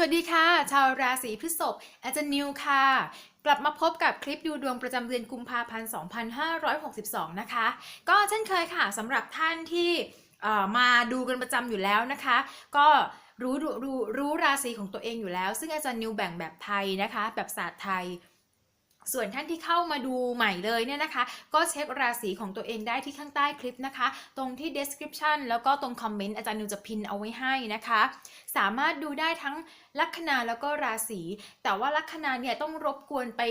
วัสดีค่ะ ชาวราศีพฤษภอาจารย์นิวค่ะ กลับมาพบกับคลิปดูดวงประจำเดือนกุมภาพันธ์ 2562 นะคะ ก็เช่นเคยค่ะสำหรับท่านที่มาดูกันประจำอยู่แล้วนะคะ ก็รู้รู้รู้รู้ราศีของตัวเองอยู่แล้ว ซึ่งอาจารย์นิวแบ่งแบบไทยนะคะ แบบศาสตร์ไทย ส่วนท่านที่เข้ามาดูใหม่เลยเนี่ยนะคะ ก็เช็คราศีของตัวเองได้ที่ข้างใต้คลิปนะคะ ตรงที่ description แล้วก็ตรงคอมเมนต์อาจารย์นิวจะพินเอาไว้ให้นะคะ สามารถดูได้ทั้งลัคนาแล้วก็ราศีแต่ว่าลัคนาเนี่ยต้องรบกวนไป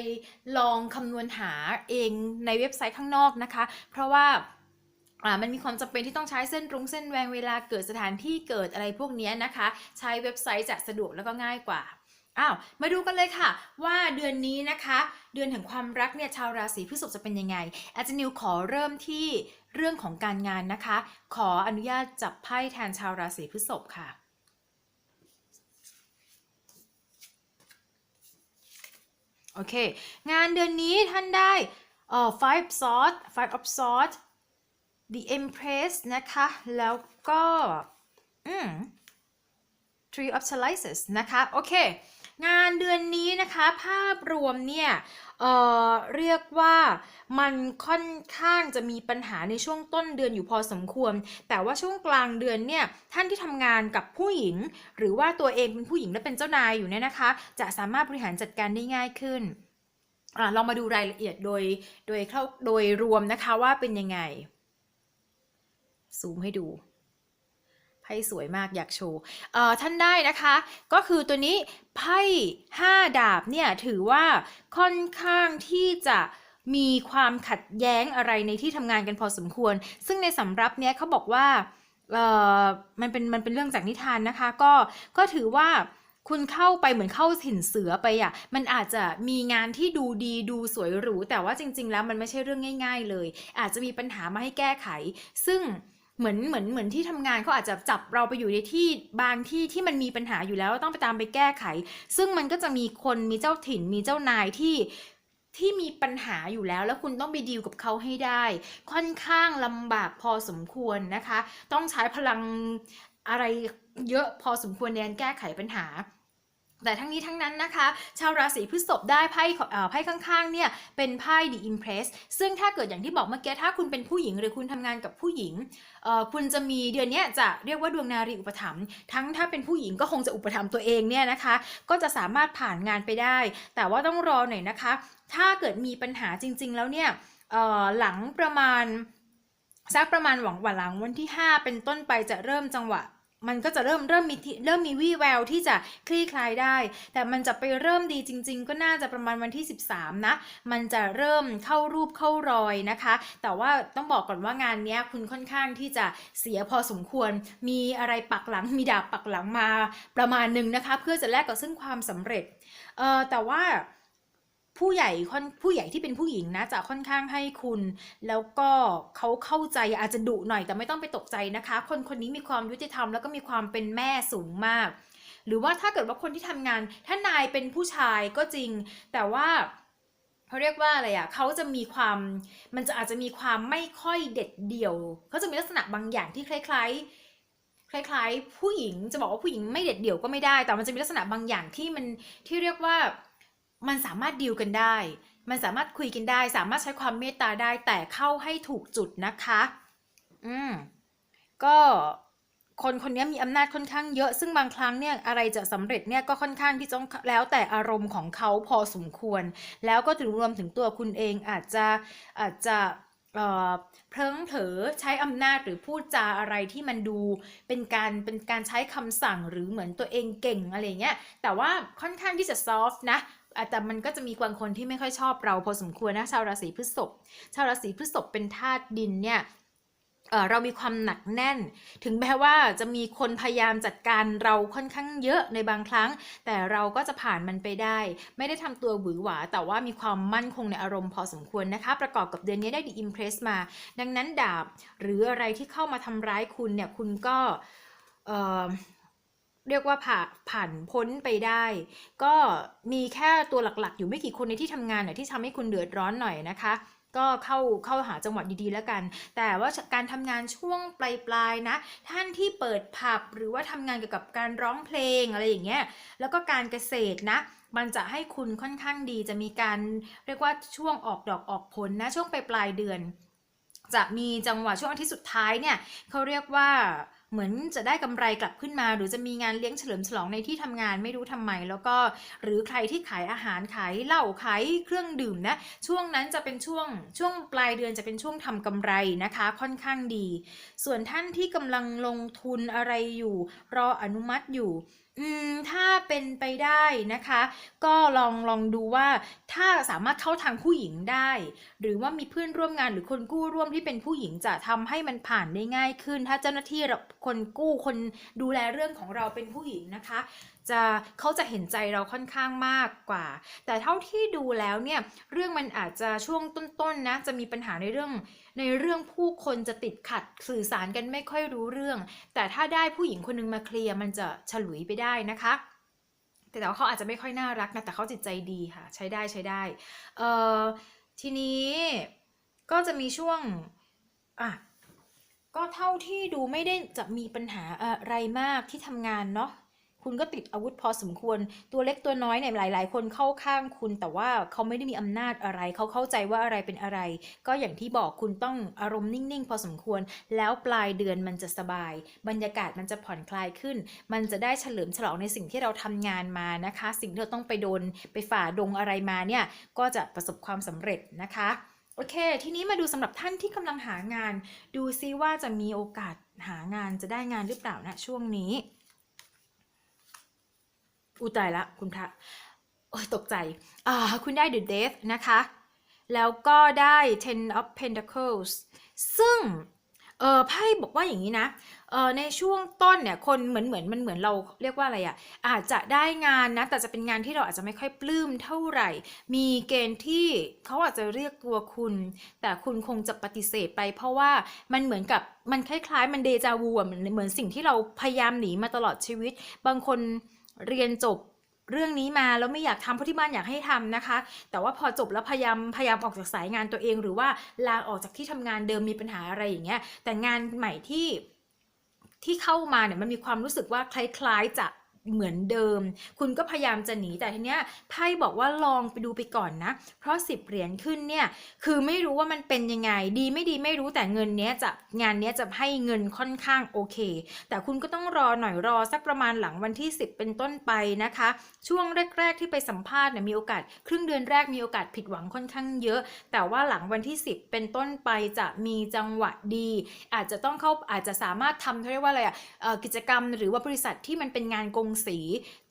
ลองคำนวณหาเองในเว็บไซต์ข้างนอกนะคะ เพราะว่ามันมีความจำเป็นที่ต้องใช้เส้นรุงเส้นแวงเวลาเกิดสถานที่เกิดอะไรพวกนี้นะคะ ใช้เว็บไซต์จะสะดวกแล้วก็ง่ายกว่า อ้าวมาดูกันเลยค่ะ ว่าเดือนนี้นะคะ เดือนแห่งความรักเนี่ยชาวราศีพฤษภจะเป็นยังไง อาจารย์นิวขอเริ่มที่เรื่องของการงานนะคะ ขออนุญาตจับไพ่แทนชาวราศีพฤษภค่ะโอเค งานเดือนนี้ท่านได้เอ่อ five sword five of sword the empress นะคะ แล้วก็อืม Three of Chalices นะคะ โอเค งานเดือนนี้นะคะภาพรวมเนี่ยเอ่อเรียกว่ามันค่อนข้างจะมีปัญหาในช่วงต้นเดือนอยู่พอสมควร แต่ว่าช่วงกลางเดือนเนี่ยท่านที่ทำงานกับผู้หญิง หรือว่าตัวเองเป็นผู้หญิงและเป็นเจ้านายอยู่เนี่ยนะคะ จะสามารถบริหารจัดการได้ง่ายขึ้นอะลองมาดูรายละเอียดโดยโดยเข้าโดยรวมนะคะว่าเป็นยังไงซูมให้ดู ไพ่สวยมากอยากโชว์เอ่อท่านได้นะคะ ก็คือตัวนี้ไพ่ห้าดาบเนี่ยถือว่าค่อนข้างที่จะมีความขัดแย้งอะไรในที่ทำงานกันพอสมควร ซึ่งในสำรับเนี้ยเขาบอกว่าเอ่อมันเป็นมันเป็นเรื่องจากนิทานนะคะ ก็ก็ถือว่าคุณเข้าไปเหมือนเข้าถิ่นเสือไปอะ่ะ มันอาจจะมีงานที่ดูดีดูสวยหรู แต่ว่าจริง ๆ แล้วมันไม่ใช่เรื่องง่าย ๆ เลย อาจจะมีปัญหามาให้แก้ไข ซึ่ง เหมือนเหมือนเหมือนที่ทำงานเขาอาจจะจับเราไปอยู่ในที่บางที่ที่มันมีปัญหาอยู่แล้วต้องไปตามไปแก้ไข ซึ่งมันก็จะมีคนมีเจ้าถิ่นมีเจ้านายที่ที่มีปัญหาอยู่แล้ว แล้วคุณต้องไปดีลกับเขาให้ได้ ค่อนข้างลำบากพอสมควรนะคะ ต้องใช้พลังอะไรเยอะพอสมควรในการแก้ไขปัญหา แต่ทั้งนี้ทั้งนั้นนะคะ ชาวราศีพฤษภได้ไพ่ไพ่ข้างๆเนี่ยเป็นไพ่ The Impress ซึ่งถ้าเกิดอย่างที่บอกเมื่อกี้ถ้าคุณเป็นผู้หญิงหรือคุณทำงานกับผู้หญิงคุณจะมีเดือนนี้จะเรียกว่าดวงนารีอุปถัมภ์ทั้งถ้าเป็นผู้หญิงก็คงจะอุปถัมภ์ตัวเองเนี่ยนะคะ ก็จะสามารถผ่านงานไปได้ แต่ว่าต้องรอหน่อยนะคะ ถ้าเกิดมีปัญหาจริง ๆ แล้วเนี่ยหลังประมาณสักประมาณหวังวันหลังวันที่ 5 เป็นต้นไปจะเริ่มจังหวะ มันก็จะเริ่มเริ่มมีเริ่มมีวี่แววที่จะคลี่คลายได้ แต่มันจะไปเริ่มดีจริง ๆ ก็น่าจะประมาณวันที่ 13 นะ มันจะเริ่มเข้ารูปเข้ารอยนะคะ แต่ว่าต้องบอกก่อนว่างานนี้คุณค่อนข้างที่จะเสียพอสมควร มีอะไรปักหลัง มีดาบปักหลังมาประมาณหนึ่งนะคะ เพื่อจะแลกกับซึ่งความสำเร็จ เอ่อแต่ว่า ผู้ใหญ่ค่อนผู้ใหญ่ที่เป็นผู้หญิงนะจะค่อนข้างให้คุณ แล้วก็เขาเข้าใจอาจจะดุหน่อยแต่ไม่ต้องไปตกใจนะคะ คนคนนี้มีความยุติธรรมแล้วก็มีความเป็นแม่สูงมาก หรือว่าถ้าเกิดว่าคนที่ทำงานถ้านายเป็นผู้ชายก็จริง แต่ว่าเขาเรียกว่าอะไรอะ่ะเขาจะมีความมันจะอาจจะมีความไม่ค่อยเด็ดเดี่ยวเขาจะมีลักษณะบางอย่างที่คล้ายคล้ายๆ ผู้หญิงจะบอกว่าผู้หญิงไม่เด็ดเดี่ยวก็ไม่ได้ แต่มันจะมีลักษณะบางอย่างที่มันที่เรียกว่า มันสามารถดีลกันได้ มันสามารถคุยกันได้ สามารถใช้ความเมตตาได้ แต่เข้าให้ถูกจุดนะคะ อืม ก็คนคนนี้มีอำนาจค่อนข้างเยอะ ซึ่งบางครั้งเนี่ยอะไรจะสำเร็จเนี่ยก็ค่อนข้างที่ต้องแล้วแต่อารมณ์ของเขาพอสมควร แล้วก็ถึงรวมถึงตัวคุณเองอาจจะอาจจะเออเพลิงเผลอใช้อำนาจหรือพูดจาอะไรที่มันดูเป็นการเป็นการใช้คำสั่งหรือเหมือนตัวเองเก่งอะไรเงี้ยแต่ว่าค่อนข้างที่จะซอฟต์นะ แต่มันก็จะมีบางคนที่ไม่ค่อยชอบเราพอสมควรนะชาวราศีพฤษภชาวราศีพฤษภเป็นธาตุดินเนี่ยเอ่อเรามีความหนักแน่น ถึงแม้ว่าจะมีคนพยายามจัดการเราค่อนข้างเยอะในบางครั้ง แต่เราก็จะผ่านมันไปได้ ไม่ได้ทำตัวหวือหวา แต่ว่ามีความมั่นคงในอารมณ์พอสมควรนะคะ ประกอบกับเดือนนี้ได้ดีอิมเพรสมา ดังนั้นดาบหรืออะไรที่เข้ามาทำร้ายคุณเนี่ย คุณก็ เรียกว่าผ่าผ่านพ้นไปได้ ก็มีแค่ตัวหลักๆ อยู่ไม่กี่คนในที่ทำงานน่ะที่ทำให้คุณเดือดร้อนหน่อยนะคะ ก็เข้าเข้าหาจังหวัดดีๆแล้วกัน แต่ว่าการทำงานช่วงปลายๆนะ ท่านที่เปิดผับหรือว่าทำงานเกี่ยวกับการร้องเพลงอะไรอย่างเงี้ยแล้วก็การเกษตรนะมันจะให้คุณค่อนข้างดีจะมีการเรียกว่าช่วงออกดอกออกผลนะช่วงปลายปลายเดือน จะมีจังหวะช่วงอาทิตย์สุดท้ายเนี่ยเขาเรียกว่า เหมือนจะได้กำไรกลับขึ้นมา หรือจะมีงานเลี้ยงเฉลิมฉลองในที่ทำงานไม่รู้ทำไม แล้วก็หรือใครที่ขายอาหารขายเหล้าขายเครื่องดื่มนะช่วงนั้นจะเป็นช่วงช่วงปลายเดือนจะเป็นช่วงทำกำไรนะคะ ค่อนข้างดี ส่วนท่านที่กำลังลงทุนอะไรอยู่ รออนุมัติอยู่ อืมถ้าเป็นไปได้นะคะ ก็ลองลองดูว่าถ้าสามารถเข้าทางผู้หญิงได้ หรือว่ามีเพื่อนร่วมงานหรือคนกู้ร่วมที่เป็นผู้หญิงจะทำให้มันผ่านได้ง่ายขึ้น ถ้าเจ้าหน้าที่คนกู้คนดูแลเรื่องของเราเป็นผู้หญิงนะคะ จะเขาจะเห็นใจเราค่อนข้างมากกว่า แต่เท่าที่ดูแล้วเนี่ยเรื่องมันอาจจะช่วงต้นๆนะจะมีปัญหาในเรื่องในเรื่องผู้คนจะติดขัดสื่อสารกันไม่ค่อยรู้เรื่อง แต่ถ้าได้ผู้หญิงคนนึงมาเคลียร์มันจะฉลุยไปได้นะคะแต่ว่าเขาอาจจะไม่ค่อยน่ารักนะแต่เขาจิตใจดีค่ะ ใช้ได้ใช้ได้เอ่อทีนี้ก็จะมีช่วงอะก็เท่าที่ดูไม่ได้จะมีปัญหาอะไรมากที่ทำงานเนาะ คุณก็ติดอาวุธพอสมควร ตัวเล็กตัวน้อยเนี่ยหลาย ๆ คนเข้าข้างคุณ แต่ว่าเขาไม่ได้มีอำนาจอะไร เขาเข้าใจว่าอะไรเป็นอะไร ก็อย่างที่บอกคุณต้องอารมณ์นิ่ง ๆ พอสมควร แล้วปลายเดือนมันจะสบาย บรรยากาศมันจะผ่อนคลายขึ้น มันจะได้เฉลิมฉลองในสิ่งที่เราทำงานมานะคะ สิ่งที่เราต้องไปโดนไปฝ่าดงอะไรมาเนี่ย ก็จะประสบความสำเร็จนะคะโอเค ทีนี้มาดูสำหรับท่านที่กำลังหางาน ดูซิว่าจะมีโอกาสหางานจะได้งานหรือเปล่านะช่วงนี้ อุตายละคุณพระโอ้ยตกใจอ่าคุณได้ The Death นะคะ แล้วก็ได้ Ten of Pentacles ซึ่งเออไพ่บอกว่าอย่างนี้นะเออในช่วงต้นเนี่ยคนเหมือนเหมือนมันเหมือนเราเรียกว่าอะไรอะ่ะอาจจะได้งานนะแต่จะเป็นงานที่เราอาจจะไม่ค่อยปลื้มเท่าไหร่ มีเกณฑ์ที่เขาอาจจะเรียกตัวคุณ แต่คุณคงจะปฏิเสธไป เพราะว่ามันเหมือนกับมันคล้ายๆ มันเดจาวูอะเหมือนเหมือนสิ่งที่เราพยายามหนีมาตลอดชีวิต บางคน เรียนจบเรื่องนี้มาแล้วไม่อยากทำเพราะที่บ้านอยากให้ทำนะคะ แต่ว่าพอจบแล้วพยายามพยายามออกจากสายงานตัวเองหรือว่าลาออกจากที่ทำงานเดิมมีปัญหาอะไรอย่างเงี้ยแต่งานใหม่ที่ที่เข้ามาเนี่ยมันมีความรู้สึกว่าคล้ายๆจะ เหมือนเดิม คุณก็พยายามจะหนีแต่ทีเนี้ยไพ่บอกว่าลองไปดูไปก่อนนะ เพราะสิบเหรียญขึ้นเนี่ยคือไม่รู้ว่ามันเป็นยังไง ดีไม่ดีไม่รู้แต่เงินเนี้ยจะงานเนี้ยจะให้เงินค่อนข้างโอเค แต่คุณก็ต้องรอหน่อยรอสักประมาณหลังวันที่ 10 เป็นต้นไปนะคะ ช่วงแรก ๆ ที่ไปสัมภาษณ์เนี่ยมีโอกาส ครึ่งเดือนแรกมีโอกาสผิดหวังค่อนข้างเยอะ แต่ว่าหลังวันที่ 10 เป็นต้นไปจะมีจังหวะดี อาจจะต้องเข้าอาจจะสามารถทำเขาเรียกว่าอะไรอะเอ่อกิจกรรมหรือว่าบริษัทที่มันเป็นงานกงสี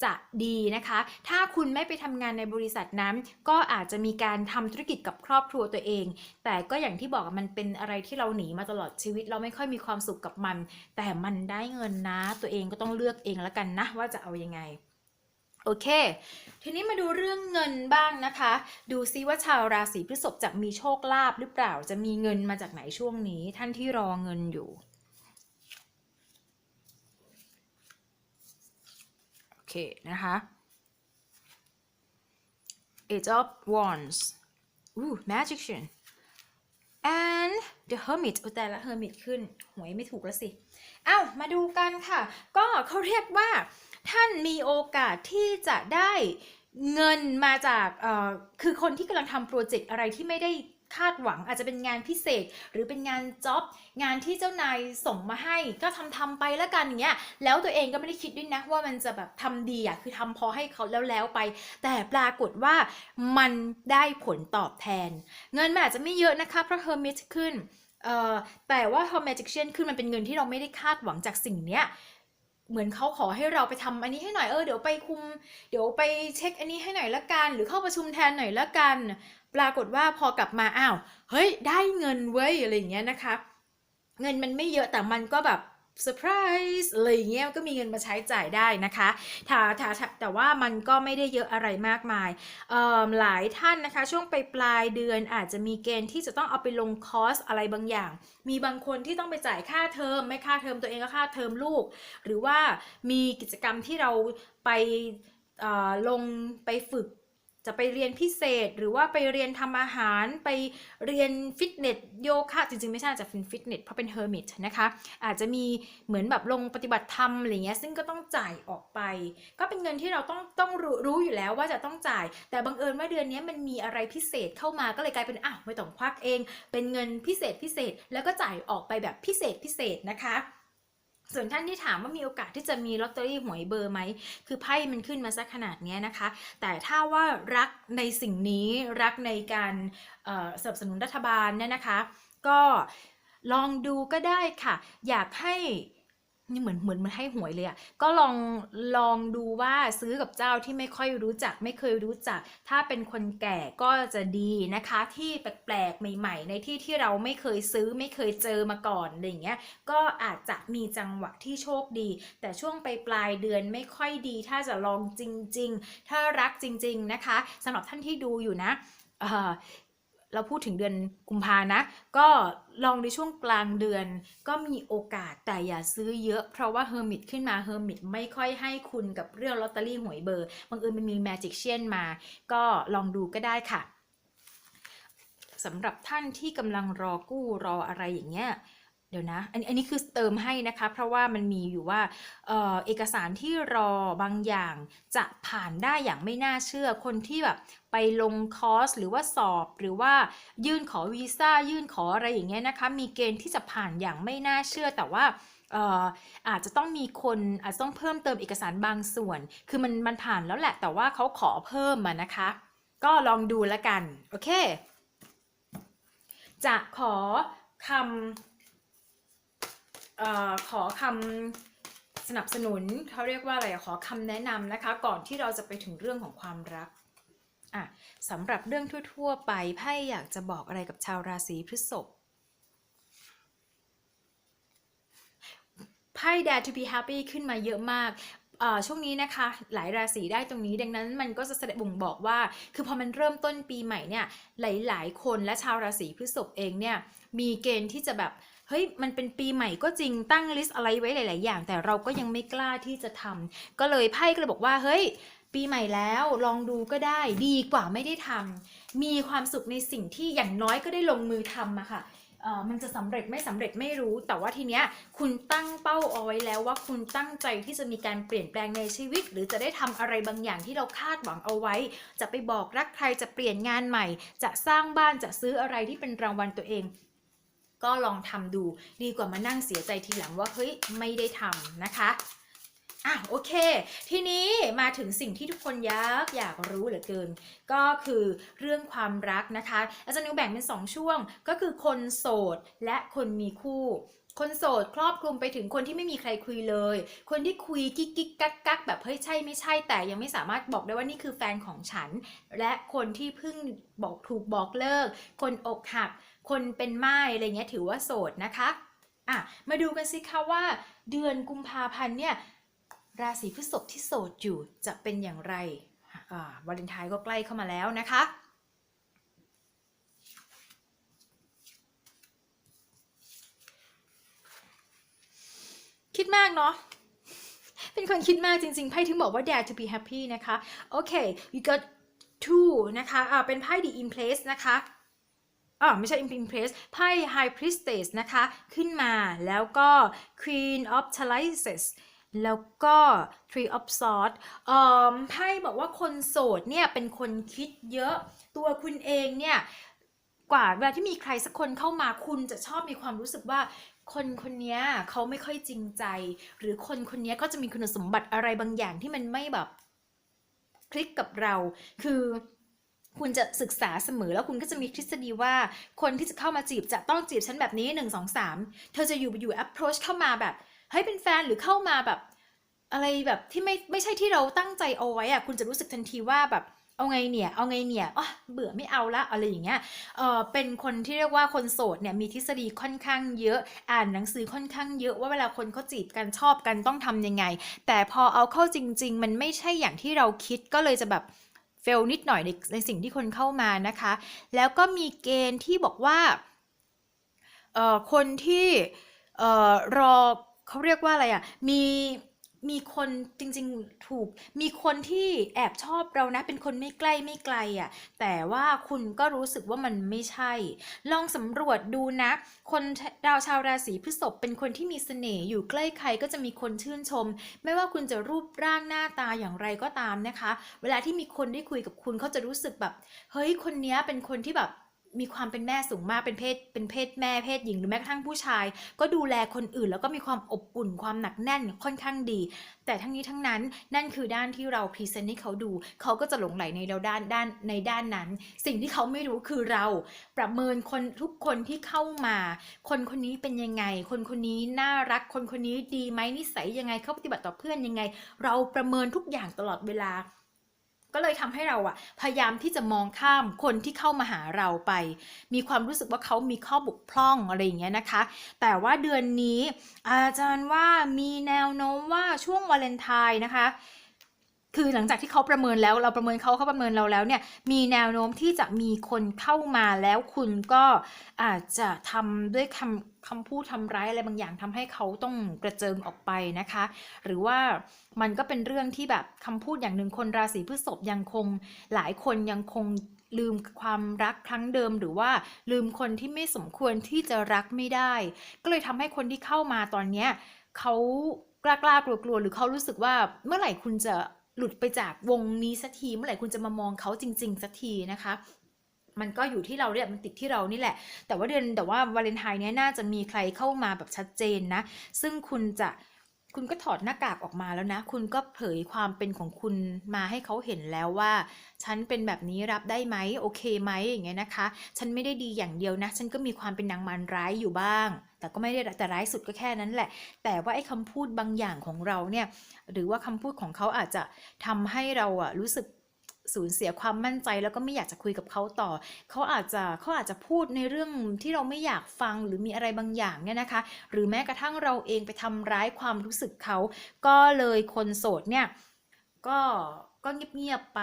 จะดีนะคะ ถ้าคุณไม่ไปทำงานในบริษัทนั้น ก็อาจจะมีการทำธุรกิจกับครอบครัวตัวเอง แต่ก็อย่างที่บอกมันเป็นอะไรที่เราหนีมาตลอดชีวิต เราไม่ค่อยมีความสุขกับมัน แต่มันได้เงินนะ ตัวเองก็ต้องเลือกเองแล้วกันนะ ว่าจะเอายังไงโอเค ทีนี้มาดูเรื่องเงินบ้างนะคะ ดูซิว่าชาวราศีพฤษภจะมีโชคลาภหรือเปล่า จะมีเงินมาจากไหนช่วงนี้ ท่านที่รอเงินอยู่ โอ เคนะคะ Eight of Wands อู้ Magician and the Hermit โอ้แต่ละ Hermit ขึ้น หวยไม่ถูกแล้วสิ เอ้า มาดูกันค่ะ ก็เขาเรียกว่า ท่านมีโอกาสที่จะได้เงินมาจาก คือคนที่กำลังทำโปรเจกต์อะไรที่ไม่ได้ คาดหวังอาจจะเป็นงานพิเศษ หรือเป็นงานจ็อบงานที่เจ้านายส่งมาให้ก็ทำทำไปแล้วกันอย่างเงี้ยแล้วตัวเองก็ไม่ได้คิดด้วยนะว่ามันจะแบบทำดีอะคือทำพอให้เขาแล้วแล้วไป แต่ปรากฏว่ามันได้ผลตอบแทน เงินมันอาจจะไม่เยอะนะคะเพราะ Hermit ขึ้นเอ่อแต่ว่า Her Magician ขึ้นมันเป็นเงินที่เราไม่ได้คาดหวังจากสิ่งเนี้ยเหมือนเขาขอให้เราไปทำอันนี้ให้หน่อยเออเดี๋ยวไปคุม เดี๋ยวไปเช็คอันนี้ให้หน่อยละกัน หรือเข้าประชุมแทนหน่อยละกัน ปรากฏว่าพอกลับมาอ้าวเฮ้ยได้เงินเว้ยอะไรอย่างเงี้ยนะคะ เงินมันไม่เยอะแต่มันก็แบบเซอร์ไพรส์อะไรเงี้ยก็มีเงินมาใช้จ่ายได้นะคะถ้าถ้าแต่ว่ามันก็ไม่ได้เยอะอะไรมากมาย หลายท่านนะคะช่วงไปปลายเดือนอาจจะมีเกณฑ์ที่จะต้องเอาไปลงคอร์สอะไรบางอย่าง มีบางคนที่ต้องไปจ่ายค่าเทอม ไม่ค่าเทอมตัวเองก็ค่าเทอมลูก หรือว่ามีกิจกรรมที่เราไปลงไปฝึก จะไปเรียนพิเศษ หรือว่าไปเรียนทำอาหารไปเรียนฟิตเนสโยคะจริงๆ ไม่ใช่อาจจะเป็นฟิตเนสเพราะเป็นเฮอร์มิตนะคะ อาจจะมีเหมือนแบบลงปฏิบัติธรรมอะไรเงี้ยซึ่งก็ต้องจ่ายออกไป ก็เป็นเงินที่เราต้องต้องรรู้อยู่แล้วว่าจะต้องจ่าย แต่บังเอิญว่าเดือนนี้มันมีอะไรพิเศษเข้ามาก็เลยกลายเป็นอ้าวไม่ต้องควักเอง เป็นเงินพิเศษพิเศษ แล้วก็จ่ายออกไปแบบพิเศษพิเศษนะคะ ส่วนท่านที่ถามว่ามีโอกาสที่จะมีลอตเตอรี่หวยเบอร์ไหม คือไพ่มันขึ้นมาซะขนาดนี้นะคะ แต่ถ้าว่ารักในสิ่งนี้รักในการสนับสนุนรัฐบาลเนี่ยนะคะ ก็ลองดูก็ได้ค่ะ อยากให้ นี่เหมือนเหมือนมันให้หวยเลยอะ่ะก็ลองลองดูว่าซื้อกับเจ้าที่ไม่ค่อยรู้จัก ไม่เคยรู้จัก ถ้าเป็นคนแก่ก็จะดีนะคะ ที่แปลกๆใหม่ ๆ ในที่ที่เราไม่เคยซื้อไม่เคยเจอมาก่อนอะไรอย่างเงี้ยก็อาจจะมีจังหวะที่โชคดี แต่ช่วงไปปลายเดือนไม่ค่อยดี ถ้าจะลองจริง ๆ ถ้ารักจริง ๆนะคะสำหรับท่านที่ดูอยู่นะ เราพูดถึงเดือนกุมภานะ ก็ลองในช่วงกลางเดือนก็มีโอกาสแต่อย่าซื้อเยอะเพราะว่าเฮอร์มิตขึ้นมาเฮอร์มิตไม่ค่อยให้คุณกับเรื่องลอตเตอรี่หวยเบอร์บางเอิญมันมีแมจิกเชียนมา ก็ลองดูก็ได้ค่ะสำหรับท่านที่กำลังรอกู้รออะไรอย่างเงี้ย เดี๋ยวนะอันอันนี้คือเติมให้นะคะ เพราะว่ามันมีอยู่ว่าเออเอกสารที่รอบางอย่างจะผ่านได้อย่างไม่น่าเชื่อคนที่แบบไปลงคอร์สหรือว่าสอบหรือว่ายื่นขอวีซ่ายื่นขออะไรอย่างเงี้ยนะคะ มีเกณฑ์ที่จะผ่านอย่างไม่น่าเชื่อแต่ว่าอาจจะต้องมีคนอาจจะต้องเพิ่มเติมเอกสารบางส่วน คือมันมันผ่านแล้วแหละ แต่ว่าเขาขอเพิ่มมานะคะ ก็ลองดูแล้วกัน โอเค จะขอคำ ออขอคำสนับสนุนเขาเรียกว่าอะไรขอคำแนะนำนะคะ ก่อนที่เราจะไปถึงเรื่องของความรักอะสำหรับเรื่องทั่ว ๆ ไปไพ่อยากจะบอกอะไรกับชาวราศีพฤษภไพ่ Dare to be happy ขึ้นมาเยอะมากช่วงนี้นะคะหลายราศีได้ตรงนี้ดังนั้นมันก็จะแสดงบ่งบอกว่า คือพอมันเริ่มต้นปีใหม่เนี่ยหลาย ๆ คนและชาวราศีพฤษภเองเนี่ยมีเกณฑ์ที่จะแบบ เฮ้ยมันเป็นปีใหม่ก็จริงตั้งลิสต์อะไรไว้หลาย ๆ อย่าง แต่เราก็ยังไม่กล้าที่จะทำก็เลยไพ่ก็เลยบอกว่าเฮ้ย ปีใหม่แล้วลองดูก็ได้ดีกว่าไม่ได้ทำมีความสุขในสิ่งที่อย่างน้อยก็ได้ลงมือทำอะค่ะเอ่อมันจะสำเร็จไม่สำเร็จไม่รู้ แต่ว่าทีเนี้ยคุณตั้งเป้าเอาไว้แล้วว่าคุณตั้งใจที่จะมีการเปลี่ยนแปลงในชีวิต หรือจะได้ทำอะไรบางอย่างที่เราคาดหวังเอาไว้ จะไปบอกรักใครจะเปลี่ยนงานใหม่ จะสร้างบ้านจะซื้ออะไรที่เป็นรางวัลตัวเอง ก็ลองทำดูดีกว่ามานั่งเสียใจทีหลังว่าเฮ้ยไม่ได้ทำนะคะอะโอเค ทีนี้มาถึงสิ่งที่ทุกคนอยากอยากรู้เหลือเกิน ก็คือเรื่องความรักนะคะ อาจารย์นิวแบ่งเป็น 2 ช่วง ก็คือคนโสดและคนมีคู่ คนโสดครอบคลุมไปถึงคนที่ไม่มีใครคุยเลย คนที่คุยกิ๊กกิ๊กกักกักแบบเฮ้ยใช่ไม่ใช่แต่ยังไม่สามารถบอกได้ว่านี่คือแฟนของฉัน และคนที่เพิ่งบอกถูกบอกเลิก คนอกหัก คนเป็นไม้อะไรเงี้ยถือว่าโสดนะคะอะมาดูกันสิคะว่า เดือนกุมภาพันธ์เนี่ยราศีพฤษภที่โสดอยู่จะเป็นอย่างไรอ่าวาเลนไทน์ก็ใกล้เข้ามาแล้วนะคะ คิดมากเนาะเป็นคนคิดมากจริงๆไพ่ถึงบอกว่า dare to be happy นะคะโอเค you got two นะคะอ่าเป็นไพ่ the in place นะคะอ่าไม่ใช่ in place ไพ่ high priestess นะคะ ขึ้นมาแล้วก็ queen of chalices แล้วก็ Tree of Swords เอ่อไพ่บอกว่าคนโสดเนี่ยเป็นคนคิดเยอะ ตัวคุณเองเนี่ย กว่าเวลาที่มีใครสักคนเข้ามาคุณจะชอบมีความรู้สึกว่า คนคนนี้เขาไม่ค่อยจริงใจ หรือคนคนนี้ก็จะมีคุณสมบัติอะไรบางอย่างที่มันไม่แบบคลิกกับเรา คือคุณจะศึกษาเสมอแล้วคุณก็จะมีทฤษฎีว่า คนที่จะเข้ามาจีบจะต้องจีบฉันแบบนี้หนึ่งสองสามเธอจะอยู่อยู่ approach เข้ามาแบบเฮ้ยเป็นแฟนหรือเข้ามาแบบ อะไรแบบที่ไม่ไม่ใช่ที่เราตั้งใจเอาไว้อะคุณจะรู้สึกทันทีว่าแบบ เอาไงเนี่ยเอาไงเนี่ยอ๋อเบื่อไม่เอาละอะไรอย่างเงี้ยเออเป็นคนที่เรียกว่าคนโสดเนี่ยมีทฤษฎีค่อนข้างเยอะอ่านหนังสือค่อนข้างเยอะว่าเวลาคนเขาจีบกันชอบกันต้องทำยังไง แต่พอเอาเข้าจริง ๆ มันไม่ใช่อย่างที่เราคิดก็เลยจะแบบเฟลนิดหน่อยในในสิ่งที่คนเข้ามานะคะ แล้วก็มีเกณฑ์ที่บอกว่าเอ่อคนที่เอ่อรอเขาเรียกว่าอะไรอะมี มีคนจริงๆถูก มีคนที่แอบชอบเรานะ เป็นคนไม่ใกล้ไม่ไกลอะ่ะ แต่ว่าคุณก็รู้สึกว่ามันไม่ใช่ ลองสำรวจดูนะ คนดาวชาวราศีพฤษภเป็นคนที่มีเสน่ห์อยู่ใกล้ใครก็จะมีคนชื่นชม ไม่ว่าคุณจะรูปร่างหน้าตาอย่างไรก็ตามนะคะ เวลาที่มีคนได้คุยกับคุณเขาจะรู้สึกแบบ เฮ้ยคนนี้เป็นคนที่แบบ มีความเป็นแม่สูงมากเป็นเพศเป็นเพศแม่เพศหญิงหรือแม้กระทั่งผู้ชาย ก็ดูแลคนอื่น แล้วก็มีความอบอุ่นความหนักแน่นค่อนข้างดี แต่ทั้งนี้ทั้งนั้นนั่นคือด้านที่เราพรีเซนต์ให้เขาดูเขาก็จะหลงไหลในเราด้านด้านในด้านนั้น สิ่งที่เขาไม่รู้คือเราประเมินคนทุกคนที่เข้ามา คนคนนี้เป็นยังไง คนคนนี้น่ารักคนคนนี้ดีไหมนิสัยยังไงเขาปฏิบัติต่อเพื่อนยังไง เราประเมินทุกอย่างตลอดเวลา ก็เลยทำให้เราอะพยายามที่จะมองข้ามคนที่เข้ามาหาเราไป มีความรู้สึกว่าเขามีข้อบกพร่องอะไรอย่างเงี้ยนะคะ แต่ว่าเดือนนี้อาจารย์ว่ามีแนวโน้มว่าช่วงวาเลนไทน์นะคะ คือหลังจากที่เขาประเมินแล้วเราประเมินเขาเขาประเมินเราแล้วเนี่ยมีแนวโน้มที่จะมีคนเข้ามาแล้วคุณก็อาจจะทำด้วยคำคำพูดทำร้ายอะไรบางอย่างทำให้เขาต้องกระเจิงออกไปนะคะ หรือว่ามันก็เป็นเรื่องที่แบบคำพูดอย่างหนึ่งคนราศีพฤษภยังคงหลายคนยังคงลืมความรักครั้งเดิมหรือว่าลืมคนที่ไม่สมควรที่จะรักไม่ได้ ก็เลยทำให้คนที่เข้ามาตอนเนี้ยเขากล้ากล้ากลัวกลัวหรือเขารู้สึกว่าเมื่อไหร่คุณจะ หลุดไปจากวงนี้สักทีเมื่อไหร่คุณจะมามองเขาจริง ๆสักทีนะคะมันก็อยู่ที่เราเนี่ยมันติดที่เรานี่แหละ แต่ว่าเดือนแต่ว่าวาเลนไทน์เนี้ยน่าจะมีใครเข้ามาแบบชัดเจนนะ ซึ่งคุณจะ คุณก็ถอดหน้ากากออกมาแล้วนะ คุณก็เผยความเป็นของคุณมาให้เขาเห็นแล้วว่า ฉันเป็นแบบนี้รับได้ไหมโอเคไหมอย่างเงี้ยนะคะ ฉันไม่ได้ดีอย่างเดียวนะ ฉันก็มีความเป็นนางมารร้ายอยู่บ้าง แต่ก็ไม่ได้แต่ร้ายสุดก็แค่นั้นแหละ แต่ว่าไอ้คำพูดบางอย่างของเราเนี่ย หรือว่าคำพูดของเขาอาจจะทำให้เราอะรู้สึก สูญเสียความมั่นใจ แล้วก็ไม่อยากจะคุยกับเขาต่อ เขาอาจจะเขาอาจจะพูดในเรื่องที่เราไม่อยากฟังหรือมีอะไรบางอย่างเนี่ยนะคะ หรือแม้กระทั่งเราเองไปทำร้ายความรู้สึกเขา ก็เลยคนโสดเนี่ยก็ก็เงียบๆไป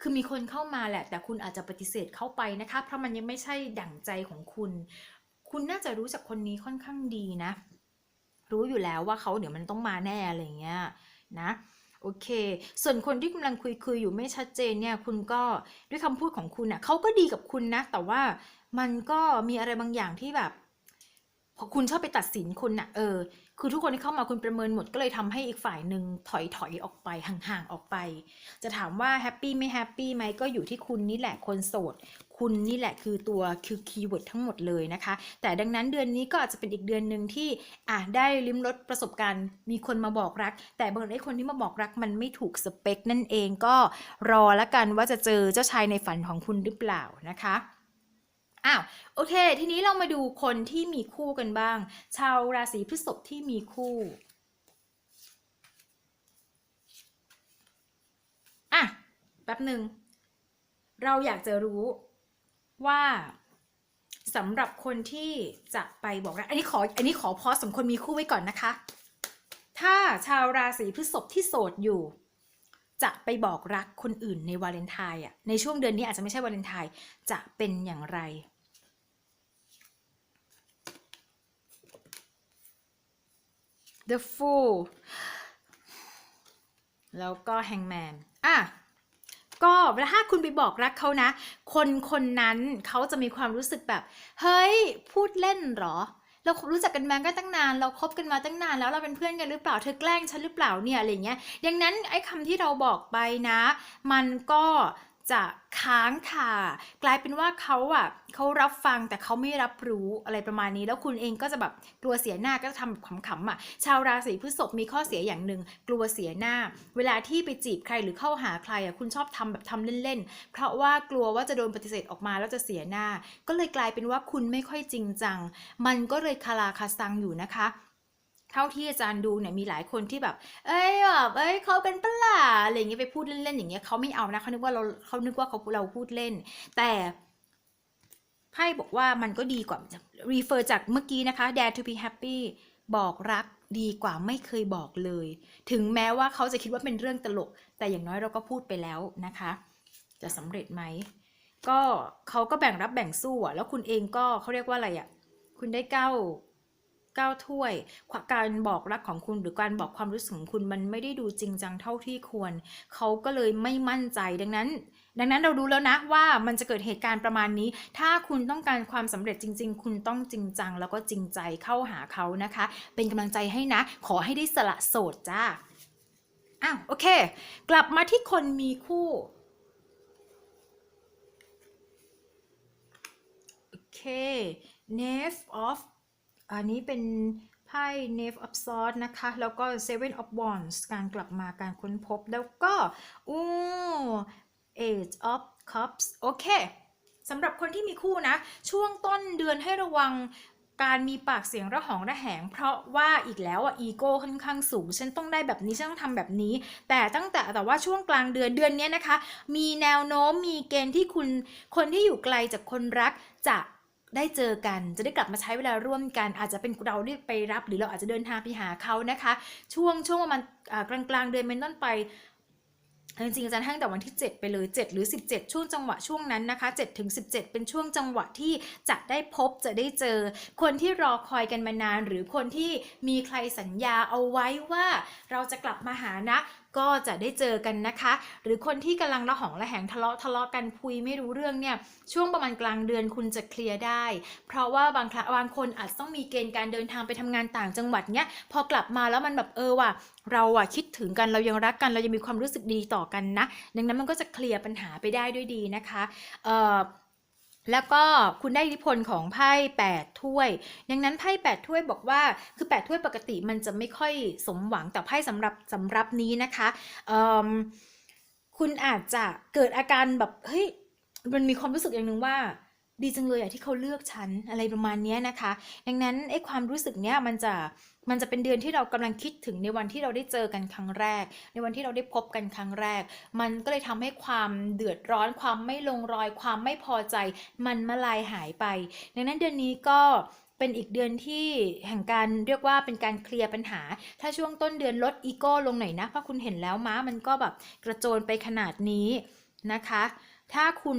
คือมีคนเข้ามาแหละ แต่คุณอาจจะปฏิเสธเข้าไปนะคะ เพราะมันยังไม่ใช่ดั่งใจของคุณ คุณน่าจะรู้จักคนนี้ค่อนข้างดีนะ รู้อยู่แล้วว่าเขาเดี๋ยวมันต้องมาแน่อะไรเงี้ยนะ โอเค ส่วนคนที่กำลังคุยคุยอยู่ไม่ชัดเจนเนี่ยคุณก็ด้วยคำพูดของคุณอะเขาก็ดีกับคุณนะ แต่ว่ามันก็มีอะไรบางอย่างที่แบบคุณชอบไปตัดสินคุณน่ะเออ คือทุกคนที่เข้ามาคุณประเมินหมดก็เลยทำให้อีกฝ่ายหนึ่งถอยถอยออกไปห่างๆออกไป จะถามว่าแฮปปี้ไม่แฮปปี้ไหมก็อยู่ที่คุณนี่แหละคนโสด คุณนี่แหละคือตัวคือคีย์เวิร์ดทั้งหมดเลยนะคะ แต่ดังนั้นเดือนนี้ก็อาจจะเป็นอีกเดือนหนึ่งที่อะได้ลิ้มรสประสบการณ์ มีคนมาบอกรัก แต่บางทีคนที่มาบอกรักมันไม่ถูกสเปคนั่นเองก็รอแล้วกันว่าจะเจอเจ้าชายในฝันของคุณหรือเปล่านะคะอ้าวโอเค ทีนี้เรามาดูคนที่มีคู่กันบ้าง ชาวราศีพฤษภที่มีคู่อะแป๊บหนึ่งเราอยากจะรู้ ว่าสำหรับคนที่จะไปบอกรักอันนี้ขออันนี้ขอพอสมคนมีคู่ไว้ก่อนนะคะ ถ้าชาวราศีพฤษภที่โสดอยู่ จะไปบอกรักคนอื่นในวาเลนไทน์อะในช่วงเดือนนี้อาจจะไม่ใช่วาเลนไทน์จะเป็นอย่างไร The Fool แล้วก็ Hangman อะ ก็เวลาถ้าคุณไปบอกรักเขานะ คนคนนั้นเขาจะมีความรู้สึกแบบ เฮ้ย พูดเล่นหรอ เรารู้จักกันมาก็ตั้งนาน เราคบกันมาตั้งนานแล้วเราเป็นเพื่อนกันหรือเปล่า เธอแกล้งฉันหรือเปล่าเนี่ยอะไรเงี้ย ดังนั้นไอ้คำที่เราบอกไปนะ มันก็ จะค้างคากลายเป็นว่าเขาอะเขารับฟังแต่เขาไม่รับรู้อะไรประมาณนี้ แล้วคุณเองก็จะแบบกลัวเสียหน้าก็จะทำแบบขำๆอะชาวราศีพฤษภมีข้อเสียอย่างหนึ่งกลัวเสียหน้า เวลาที่ไปจีบใครหรือเข้าหาใครอะคุณชอบทำแบบทำเล่นๆ เพราะว่ากลัวว่าจะโดนปฏิเสธออกมาแล้วจะเสียหน้า ก็เลยกลายเป็นว่าคุณไม่ค่อยจริงจัง มันก็เลยคาราคาซังอยู่นะคะ เท่าที่อาจารย์ดูเนี่ยมีหลายคนที่แบบ เอ้ยแบบเอ้ยเขาเป็นปล่าอะไรเงี้ยไปพูดเล่นๆอย่างเงี้ยเขาไม่เอานะเขานึกว่าเราเขานึกว่าเขาเราพูดเล่น แต่ไพ่บอกว่ามันก็ดีกว่า refer จากเมื่อกี้นะคะ dare to be happy บอกรักดีกว่าไม่เคยบอกเลย ถึงแม้ว่าเขาจะคิดว่าเป็นเรื่องตลก แต่อย่างน้อยเราก็พูดไปแล้วนะคะ จะสำเร็จไหม ก็เขาก็แบ่งรับแบ่งสู้อะแล้วคุณเองก็เขาเรียกว่าอะไรอะคุณได้เก้า ก้าถ้วย การบอกรักของคุณหรือการบอกความรู้สึกของคุณมันไม่ได้ดูจริงจังเท่าที่ควร เขาก็เลยไม่มั่นใจดังนั้น ดังนั้นเรารู้แล้วนะว่ามันจะเกิดเหตุการณ์ประมาณนี้ ถ้าคุณต้องการความสำเร็จจริง ๆ คุณต้องจริงจังแล้วก็จริงใจเข้าหาเขานะคะ เป็นกำลังใจให้นะ ขอให้ได้สละโสดจ้าอ้าวโอเค กลับมาที่คนมีคู่โอเค Knave of อันนี้เป็นไพ่ Knave of Swords นะคะ แล้วก็ Seven of Wands การกลับมาการค้นพบแล้วก็อู้ Eight of Cups โอเคสำหรับคนที่มีคู่นะ ช่วงต้นเดือนให้ระวังการมีปากเสียงระหองระแหง เพราะว่าอีกแล้วอะอีโก้ค่อนข้างสูง ฉันต้องได้แบบนี้ ฉันต้องทำแบบนี้ แต่ตั้งแต่แต่ว่าช่วงกลางเดือนเดือนนี้นะคะ มีแนวโน้มมีเกณฑ์ที่คุณคนที่อยู่ไกลจากคนรักจะ ได้เจอกัน จะได้กลับมาใช้เวลาร่วมกัน อาจจะเป็นเราได้ไปรับ หรือเราอาจจะเดินทางไปหาเขานะคะ ช่วงช่วงประมาณกลางกลางๆเดือนเป็นต้นไปจริงๆอาจารย์ให้ตั้งแต่วันที่ 7 ไปเลย 7 หรือ 17 ช่วงจังหวะช่วงนั้นนะคะ7ถึง17 เป็นช่วงจังหวะที่จะได้พบจะได้เจอ คนที่รอคอยกันมานาน หรือคนที่มีใครสัญญาเอาไว้ว่าเราจะกลับมาหานะ ก็จะได้เจอกันนะคะ หรือคนที่กำลังระหองระแหงทะเลาะทะเลาะกันพุยไม่รู้เรื่องเนี่ยช่วงประมาณกลางเดือนคุณจะเคลียร์ได้ เพราะว่าบางครั้งบางคนอาจต้องมีเกณฑ์การเดินทางไปทำงานต่างจังหวัดเนี้ยพอกลับมาแล้วมันแบบเออว่ะเราอะคิดถึงกันเรายังรักกันเรายังมีความรู้สึกดีต่อกันนะ ดังนั้นมันก็จะเคลียร์ปัญหาไปได้ด้วยดีนะคะเอ่อ แล้วก็คุณได้อิทธิพลของไพ่8ถ้วย ดังนั้นไพ่8ถ้วยบอกว่าคือ8ถ้วยปกติมันจะไม่ค่อยสมหวังแต่ไพ่สำหรับสำหรับนี้นะคะคุณอาจจะเกิดอาการแบบเฮ้ยมันมีความรู้สึกอย่างหนึ่งว่า ดีจังเลยอะที่เขาเลือกฉันอะไรประมาณนี้นะคะ ดังนั้นไอ้ความรู้สึกเนี้ยมันจะ มันจะเป็นเดือนที่เรากำลังคิดถึงในวันที่เราได้เจอกันครั้งแรก ในวันที่เราได้พบกันครั้งแรก มันก็เลยทำให้ความเดือดร้อน ความไม่ลงรอย ความไม่พอใจ มันมาลายหายไป ดังนั้นเดือนนี้ก็เป็นอีกเดือนที่แห่งการเรียกว่าเป็นการเคลียร์ปัญหา ถ้าช่วงต้นเดือนลดอีโก้ลงหน่อยนะ เพราะคุณเห็นแล้วม้ามันก็แบบกระโจนไปขนาดนี้นะคะ ถ้าคุณ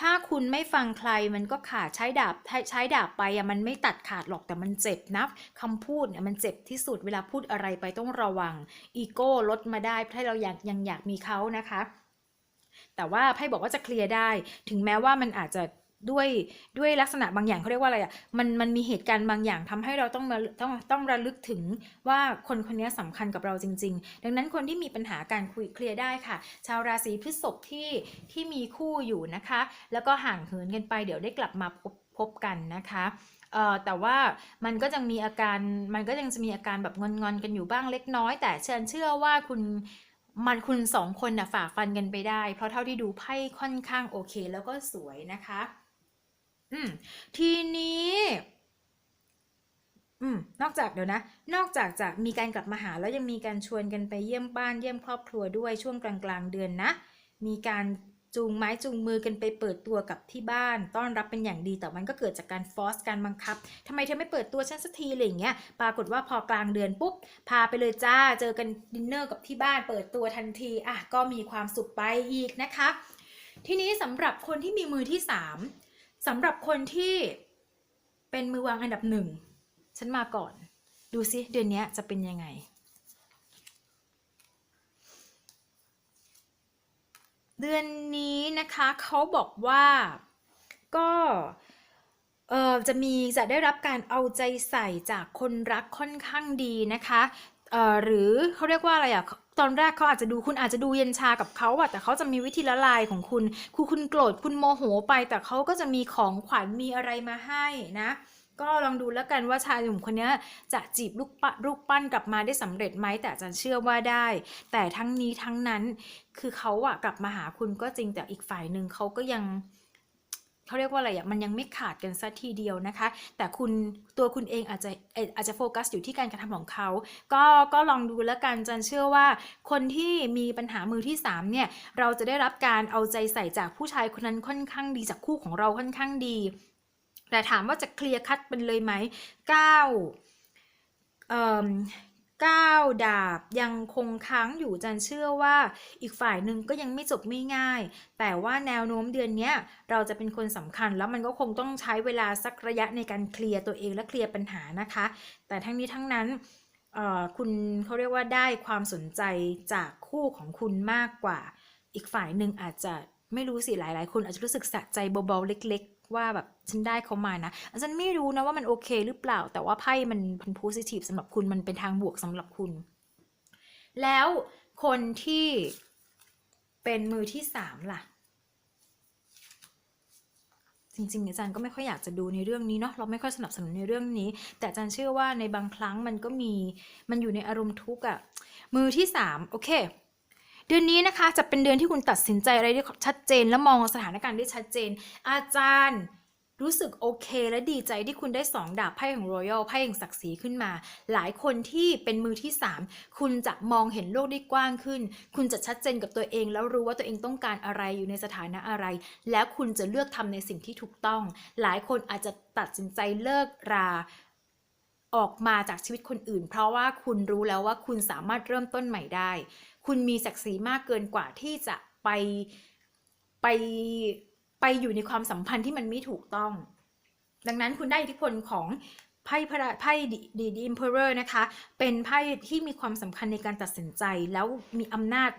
ถ้าคุณไม่ฟังใครมันก็ขาดใช้ดาบใช้ดาบไปอะมันไม่ตัดขาดหรอกแต่มันเจ็บนะคำพูดเนี่ยมันเจ็บที่สุดเวลาพูดอะไรไปต้องระวังอีโก้ลดมาได้ถ้าเราอยากยังอยากมีเขานะคะ แต่ว่าไพ่บอกว่าจะเคลียร์ได้ ถึงแม้ว่ามันอาจจะ ด้วยด้วยลักษณะบางอย่างเขาเรียกว่าอะไรอะมันมันมีเหตุการณ์บางอย่างทำให้เราต้องมาต้องต้องระลึกถึงว่าคนคนนี้สำคัญกับเราจริง ๆ ดังนั้นคนที่มีปัญหาการคุยเคลียร์ได้ค่ะ ชาวราศีพฤษภที่ที่มีคู่อยู่นะคะ แล้วก็ห่างเหินกันไปเดี๋ยวได้กลับมาพบพบกันนะคะเอ่อแต่ว่ามันก็ยังมีอาการมันก็ยังจะมีอาการแบบงอนๆกันอยู่บ้างเล็กน้อย แต่เชิญเชื่อว่าคุณมันคุณสองคนน่ะฝ่าฟันกันไปได้ เพราะเท่าที่ดูไพ่ค่อนข้างโอเค แล้วก็สวยนะคะ อืมทีนี้อืมนอกจากเดี๋ยวนะ นอกจากจะมีการกลับมาหาแล้วยังมีการชวนกันไปเยี่ยมบ้านเยี่ยมครอบครัวด้วยช่วงกลางๆเดือนนะ มีการจูงไม้จูงมือกันไปเปิดตัวกับที่บ้าน ต้อนรับเป็นอย่างดีแต่มันก็เกิดจากการฟอสการบังคับทำไมเธอไม่เปิดตัวฉันสักทีอะไรอย่างเงี้ยปรากฏว่าพอกลางเดือนปุ๊บ พาไปเลยจ้าเจอกันดินเนอร์กับที่บ้านเปิดตัวทันทีอะก็มีความสุขไปอีกนะคะ ทีนี้สำหรับคนที่มีมือที่สาม สำหรับคนที่เป็นมือวางอันดับหนึ่ง ฉันมาก่อน ดูซิเดือนนี้จะเป็นยังไง เดือนนี้นะคะเขาบอกว่าก็เออจะมีจะได้รับการเอาใจใส่จากคนรักค่อนข้างดีนะคะเออหรือเขาเรียกว่าอะไรอะ ตอนแรกเขาอาจจะดูคุณอาจจะดูเย็นชากับเขาอะแต่เขาจะมีวิธีละลายของคุณคือคุณโกรธคุณโมโหไป แต่เขาก็จะมีของขวัญมีอะไรมาให้นะก็ลองดูแล้วกันว่าชายหนุ่มคนนี้จะจีบลูกปะลูกปั้นกลับมาได้สำเร็จไหมแต่อาจารย์เชื่อว่าได้ แต่ทั้งนี้ทั้งนั้นคือเขาอะกลับมาหาคุณก็จริงแต่อีกฝ่ายหนึ่งเขาก็ยัง เขาเรียกว่าอะไรอะมันยังไม่ขาดกันสัทีเดียวนะคะ แต่คุณตัวคุณเองอาจจะอาจจะโฟกัสอยู่ที่การกระทำของเขาก็ก็ลองดูแล้วกันจันเชื่อว่า คนที่มีปัญหามือที่สามเนี่ยเราจะได้รับการเอาใจใส่จากผู้ชายคนนั้นค่อนข้างดีจากคู่ของเราค่อนข้างดี แต่ถามว่าจะเคลียร์คัดเป็นเลยไหมเก้าเอ่อ ก้าดาบยังคงค้างอยู่จันเชื่อว่าอีกฝ่ายหนึ่งก็ยังไม่จบไม่ง่าย แต่ว่าแนวโน้มเดือนนี้เราจะเป็นคนสำคัญแล้วมันก็คงต้องใช้เวลาสักระยะในการเคลียร์ตัวเองและเคลียร์ปัญหานะคะ แต่ทั้งนี้ทั้งนั้นคุณเขาเรียกว่าได้ความสนใจจากคู่ของคุณมากกว่า อีกฝ่ายหนึ่งอาจจะไม่รู้สิหลายๆ คนอาจจะรู้สึกสะใจเบาๆเล็ก ๆ ว่าแบบฉันได้เขามานะฉันไม่รู้นะว่ามันโอเคหรือเปล่า แต่ว่าไพ่มันเป็นโพซิทีฟสำหรับคุณมันเป็นทางบวกสำหรับคุณ แล้วคนที่เป็นมือที่สามล่ะ จริงๆอาจารย์ก็ไม่ค่อยอยากจะดูในเรื่องนี้เนาะเราไม่ค่อยสนับสนุนในเรื่องนี้ แต่อาจารย์เชื่อว่าในบางครั้งมันก็มีมันอยู่ในอารมณ์ทุกข์อะมือที่สามโอเค เดือนนี้นะคะจะเป็นเดือนที่คุณตัดสินใจอะไรได้ชัดเจน และมองสถานการณ์ได้ชัดเจน อาจารย์รู้สึกโอเคและดีใจที่คุณได้สองดาบไพ่ของรอยัลไพ่แห่งศักดิ์ศรีขึ้นมา หลายคนที่เป็นมือที่สามคุณจะมองเห็นโลกได้กว้างขึ้น คุณจะชัดเจนกับตัวเอง แล้วรู้ว่าตัวเองต้องการอะไรอยู่ในสถานะอะไร แล้วคุณจะเลือกทำในสิ่งที่ถูกต้อง หลายคนอาจจะตัดสินใจเลิกราออกมาจากชีวิตคนอื่น เพราะว่าคุณรู้แล้วว่าคุณสามารถเริ่มต้นใหม่ได้ คุณมีศักดิ์ศรีมากเกินกว่าที่จะไปไปไปอยู่ในความสัมพันธ์ที่มันไม่ถูกต้อง ดังนั้นคุณได้อิทธิพลของไพ่พระไพ่ดีดีอิมเพอเรอร์นะคะ เป็นไพ่ที่มีความสำคัญในการตัดสินใจแล้วมีอำนาจ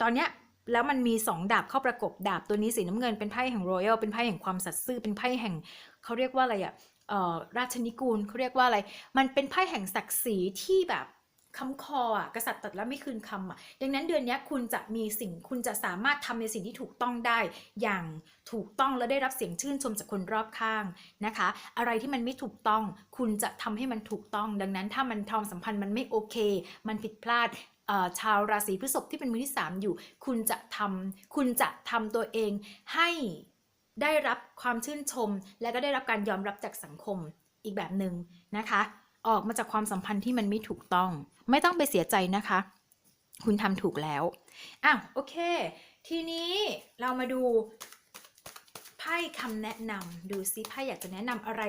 ตอนเนี้ยแล้วมันมีสองดาบเข้าประกบดาบตัวนี้สีน้ำเงินเป็นไพ่แห่งรอยัลเป็นไพ่แห่งความสัตย์ซื่อเป็นไพ่แห่งเขาเรียกว่าอะไรอะเอ่อราชนิกูลเขาเรียกว่าอะไร มันเป็นไพ่แห่งศักดิ์ศรีที่แบบ คำคออะกษัตริย์ตัดแล้วไม่คืนคำอะดังนั้นเดือนนี้คุณจะมีสิ่งคุณจะสามารถทำในสิ่งที่ถูกต้องได้ อย่างถูกต้องและได้รับเสียงชื่นชมจากคนรอบข้างนะคะ อะไรที่มันไม่ถูกต้อง คุณจะทำให้มันถูกต้อง ดังนั้นถ้ามันทอมสัมพันธ์มันไม่โอเค มันผิดพลาดชาวราศีพฤษภที่เป็นมือที่สามอยู่ คุณจะทำคุณจะทำตัวเองให้ได้รับความชื่นชม และก็ได้รับการยอมรับจากสังคมอีกแบบหนึ่งนะคะ ออกมาจากความสัมพันธ์ที่มันไม่ถูกต้อง ไม่ต้องไปเสียใจนะคะ คุณทำถูกแล้วอ้าวโอเค ทีนี้เรามาดูไพ่คำแนะนำดูซิไพ่อยากจะแนะนำอะไร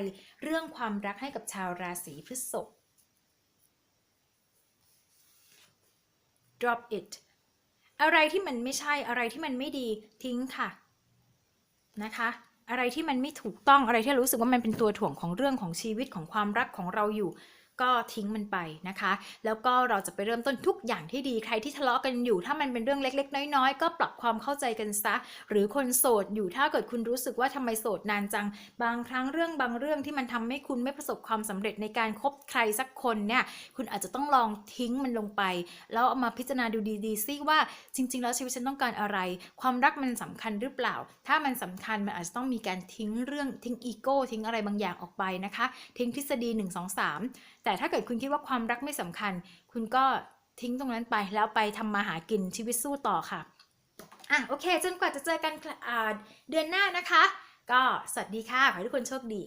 เรื่องความรักให้กับชาวราศีพฤษภ drop it อะไรที่มันไม่ใช่อะไรที่มันไม่ดีทิ้งค่ะ นะคะ อะไรที่มันไม่ถูกต้องอะไรที่รู้สึกว่ามันเป็นตัวถ่วงของเรื่องของชีวิตของความรักของเราอยู่ ก็ทิ้งมันไปนะคะ แล้วก็เราจะไปเริ่มต้นทุกอย่างที่ดีใครที่ทะเลาะกันอยู่ ถ้ามันเป็นเรื่องเล็ก ๆ น้อยๆ ก็ปรับความเข้าใจกันซะ หรือคนโสดอยู่ถ้าเกิดคุณรู้สึกว่าทำไมโสดนานจัง บางครั้งเรื่องบางเรื่องที่มันทำให้คุณไม่ประสบความสำเร็จในการคบใครสักคนเนี่ยคุณอาจจะต้องลองทิ้งมันลงไป แล้วเอามาพิจารณาดูดีๆซิว่าจริง ๆ แล้วชีวิตฉันต้องการอะไร ความรักมันสำคัญหรือเปล่า ถ้ามันสำคัญมันอาจจะต้องมีการทิ้งเรื่องทิ้งอีโก้ทิ้งอะไรบางอย่างออกไปนะคะ ทิ้งทฤษฎี 1 2 3แต่ถ้าเกิดคุณคิดว่าความรักไม่สำคัญ คุณก็ทิ้งตรงนั้นไปแล้วไปทำมาหากินชีวิตสู้ต่อค่ะอะโอเค จนกว่าจะเจอกันเดือนหน้านะคะ ก็สวัสดีค่ะ ขอให้ทุกคนโชคดี